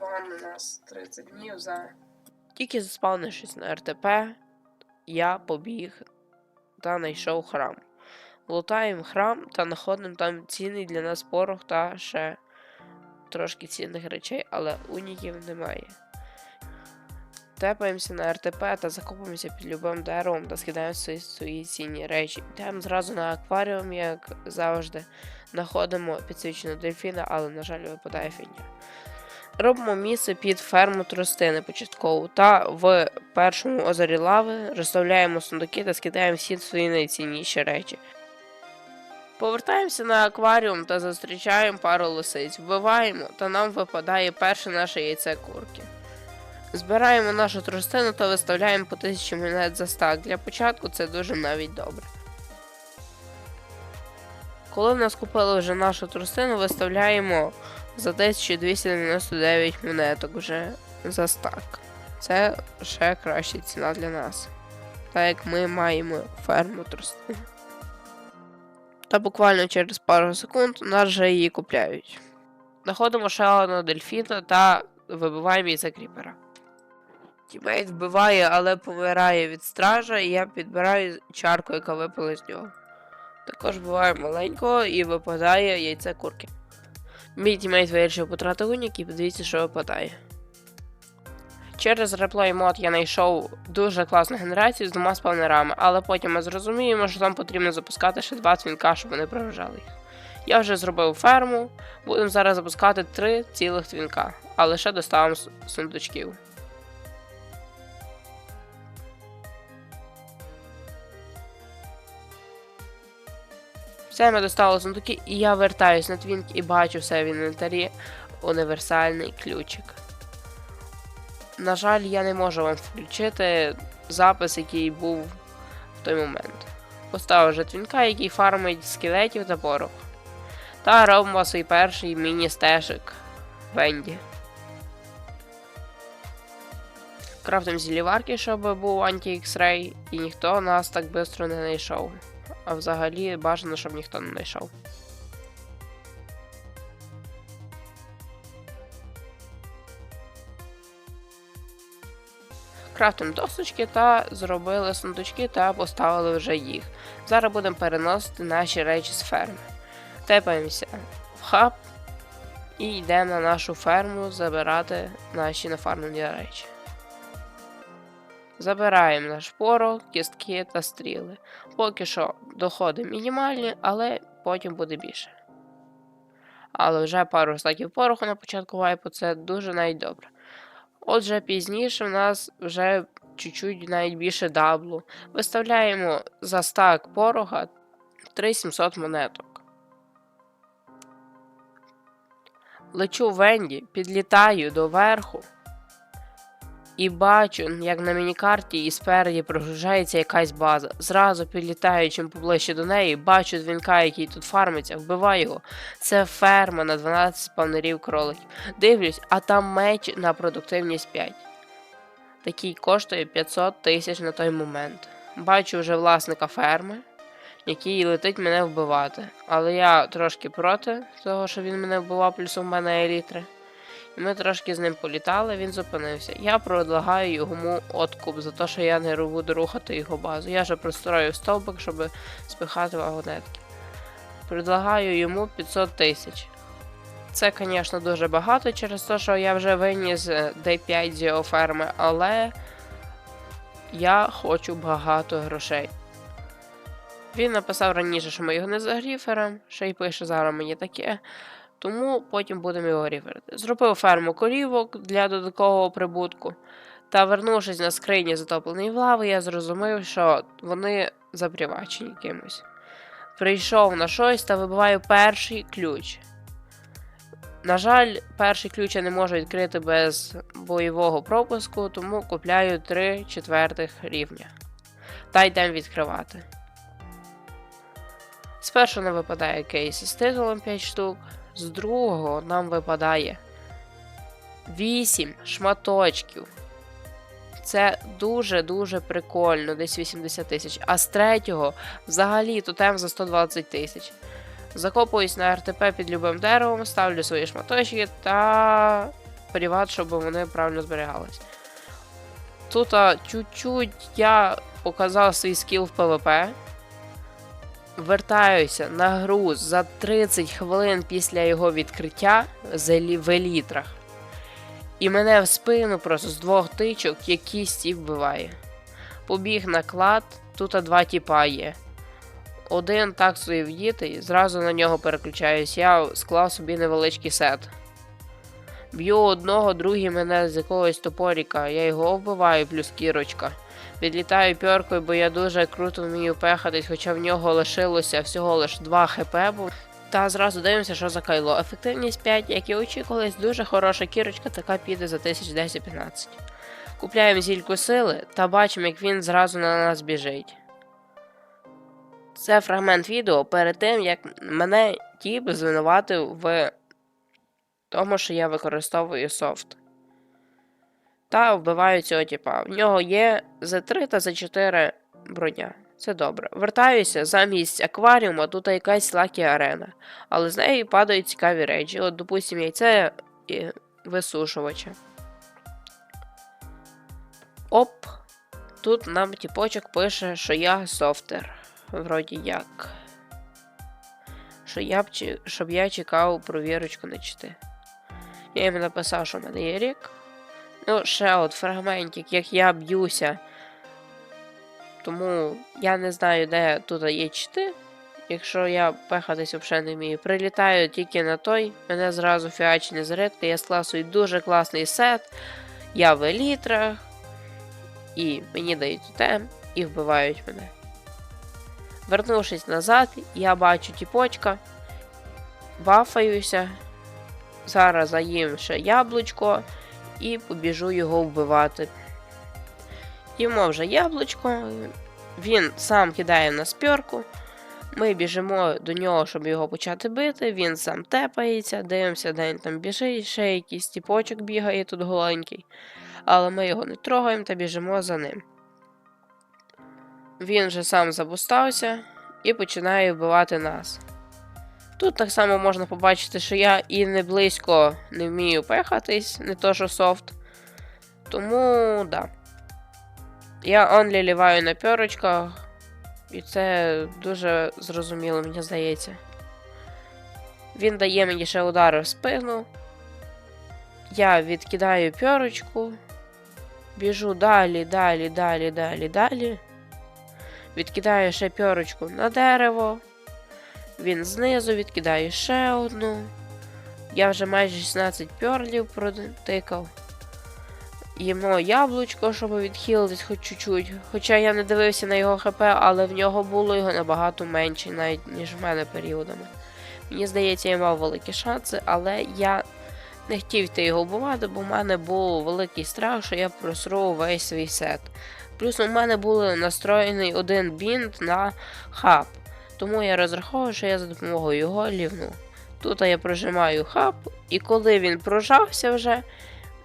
Вон у нас 30 днів за. Тільки заспавнившись на РТП, я побіг та знайшов храм. Лутаємо храм та знаходимо там цінний для нас порох та ще трошки цінних речей, але уніків немає. Тепаємося на РТП та закопуємося під любим деревом та скидаємо свої, свої цінні речі. Йдемо зразу на акваріум, як завжди. Знаходимо підсвіченого дельфіна, але, на жаль, випадає фігня. Робимо місце під ферму тростини початкову та в першому озері лави розставляємо сундуки та скидаємо всі свої найцінніші речі. Повертаємося на акваріум та зустрічаємо пару лисиць, вбиваємо, та нам випадає перше наше яйце курки. Збираємо нашу тростину та виставляємо по 1000 монет за стак. Для початку це дуже навіть добре. Коли в нас купили вже нашу тростину, виставляємо за 1299 монеток вже за стак. Це ще краща ціна для нас. Так як ми маємо ферму тростини. Та буквально через пару секунд нас вже її купляють. Знаходимо ще одного дельфіна та вибиваємо її за кріпера. Тімейт вбиває, але помирає від стража, і я підбираю чарку, яка випала з нього. Також вбиваю маленького і випадає яйце курки. Мій тімейт вирішив потратити унік і подивіться, що випадає. Через реплей мод я знайшов дуже класну генерацію з двома спавнерами, але потім ми зрозуміємо, що нам потрібно запускати ще два твінка, щоб вони прогружали їх. Я вже зробив ферму, будемо зараз запускати три цілих твінка, а лише доставимо сундучків. Все, ми доставили сундуки, і я вертаюсь на твінк і бачу все в інвентарі універсальний ключик. На жаль, я не можу вам включити запис, який був в той момент. Поставив вже твінка, який фармить скелетів та порох. Та робимо свій перший міні-стежик Венді. Крафтим зіліварки, щоб був анті-X-Ray, і ніхто нас так швидко не знайшов. А взагалі бажано, щоб ніхто не знайшов. Крафтимо досочки та зробили сундучки та поставили вже їх. Зараз будемо переносити наші речі з ферми. Тепаємося в хаб і йдемо на нашу ферму забирати наші нафармлені речі. Забираємо наш порох, кістки та стріли. Поки що доходи мінімальні, але потім буде більше. Але вже пару стаків пороху на початку вайпу це дуже навіть добре. Отже, пізніше в нас вже чуть-чуть навіть більше даблу. Виставляємо за стак порога 3700 монеток. Лечу в Венді, підлітаю до верху і бачу, як на мінікарті і спереді прогружається якась база. Зразу підлітаю чим поближче до неї, бачу дзвінка, який тут фармиться, вбиваю його. Це ферма на 12 спавнерів кроликів. Дивлюсь, а там меч на продуктивність 5. Такий коштує 500 тисяч на той момент. Бачу вже власника ферми, який летить мене вбивати. Але я трошки проти того, що він мене вбивав, плюс у мене елітри. Ми трошки з ним політали, він зупинився. Я предлагаю йому откуп за те, що я не буду рухати його базу. Я вже пристроїв стовбик, щоб спихати вагонетки. Предлагаю йому 500 тисяч. Це, звісно, дуже багато через те, що я вже виніс е, D5 з його ферми, але я хочу багато грошей. Він написав раніше, що ми його не загріфером, ще й пише зараз мені таке. Тому потім будемо його ріферити. Зробив ферму корівок для додаткового прибутку. Та вернувшись на скрині затопленої лави, я зрозумів, що вони запривачені кимось. Прийшов на щось та вибиваю перший ключ. На жаль, перший ключ я не можу відкрити без бойового пропуску, тому купляю 3 четвертих рівня. Та йдемо відкривати. Спершу нам випадає кейс із титулом 5 штук, з другого нам випадає 8 шматочків. Це дуже-дуже прикольно, десь 80 тисяч. А з третього взагалі тотем за 120 тисяч. Закопуюсь на РТП під любим деревом, ставлю свої шматочки та приват, щоб вони правильно зберігались. Тут чуть-чуть я показав свій скіл в ПВП. Вертаюся на гру за 30 хвилин після його відкриття в елітрах. І мене в спину просто з двох тичок якийсь тіп вбиває. Побіг на клад, тут два тіпа є. Один так собі вдітий, зразу на нього переключаюсь. Я склав собі невеличкий сет. Б'ю одного, другий мене з якогось топоріка, я його вбиваю, плюс кірочка. Відлітаю пьоркою, бо я дуже круто вмію пехатись, хоча в нього лишилося всього лиш 2 хп. Бо... Та зразу дивимося, що за кайло. Ефективність 5, як і очікувалось, дуже хороша кірочка, така піде за 1010-15. Купляємо зільку сили та бачимо, як він зразу на нас біжить. Це фрагмент відео перед тим, як мене тіп звинуватив в тому, що я використовую софт. Та вбиваю цього тіпа. В нього є Z3 та Z4 броня. Це добре. Вертаюся замість акваріума, тут якась лакі арена. Але з неї падають цікаві речі. От, допустим, яйце і висушувача. Оп. Тут нам тіпочок пише, що я софтер. Вроді як. Що я б, щоб я чекав провірочку на чити. Я їм написав, що в мене є рік. Ну, ще от фрагментик, як я б'юся. Тому я не знаю, де тут є чити. Якщо я пехатись взагалі не вмію. Прилітаю тільки на той, мене зразу фіачні зарядки, я свій дуже класний сет. Я в елітрах. І мені дають тем і вбивають мене. Вернувшись назад, я бачу тіпочка, вафаюся. Зараз заїм ще яблучко і побіжу його вбивати. Їмо вже яблучко, він сам кидає на спьорку. Ми біжимо до нього, щоб його почати бити. Він сам тепається, дивимося, де він там біжить, ще якийсь тіпочок бігає тут голенький. Але ми його не трогаємо та біжимо за ним. Він вже сам забустався і починає вбивати нас. Тут так само можна побачити, що я і не близько не вмію пехатись, не то що софт. Тому, да. Я онлі ліваю на пьорочках, і це дуже зрозуміло, мені здається. Він дає мені ще удари в спину. Я відкидаю пьорочку, біжу далі, далі, далі, далі, далі. Відкидаю ще пьорочку на дерево. Він знизу відкидає ще одну. Я вже майже 16 пьорлів протикав. Їмо яблучко, щоб відхилитись хоч чуть-чуть. Хоча я не дивився на його ХП, але в нього було його набагато менше, навіть ніж в мене періодами. Мені здається, я мав великі шанси, але я не хотів йти його вбивати, бо в мене був великий страх, що я просру весь свій сет. Плюс у мене був настроєний один бінт на хаб. Тому я розраховую, що я за допомогою його лівну. Тут я прожимаю хаб, і коли він прожався вже,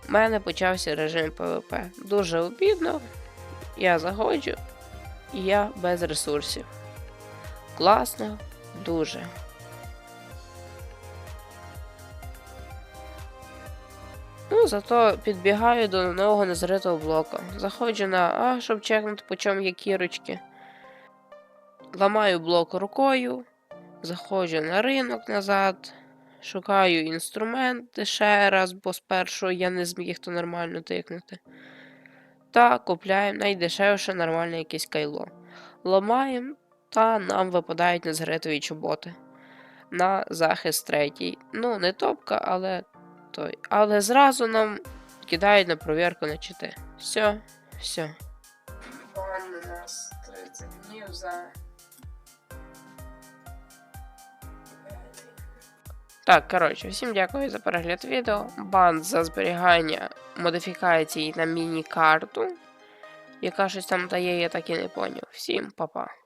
в мене почався режим ПВП. Дуже обідно. Я заходжу, і я без ресурсів. Класно, дуже. Ну, зато підбігаю до нового незритого блока. Заходжу на А, щоб чекнути, по чому є кірочки. Ламаю блок рукою, заходжу на ринок назад, шукаю інструменти ще раз, бо спершу я не зміг то нормально тикнути. Та купляємо найдешевше нормальне якесь кайло. Ламаємо, та нам випадають незгритові чоботи. На захист третій. Ну, не топка, але той. Але зразу нам кидають на провірку на чити. Все, все. Бан нас 30 днів за. Так, коротше, всім дякую за перегляд відео. Бан за зберігання модифікацій на міні-карту. Яка щось там дає, я так і не поняв. Всім па-па.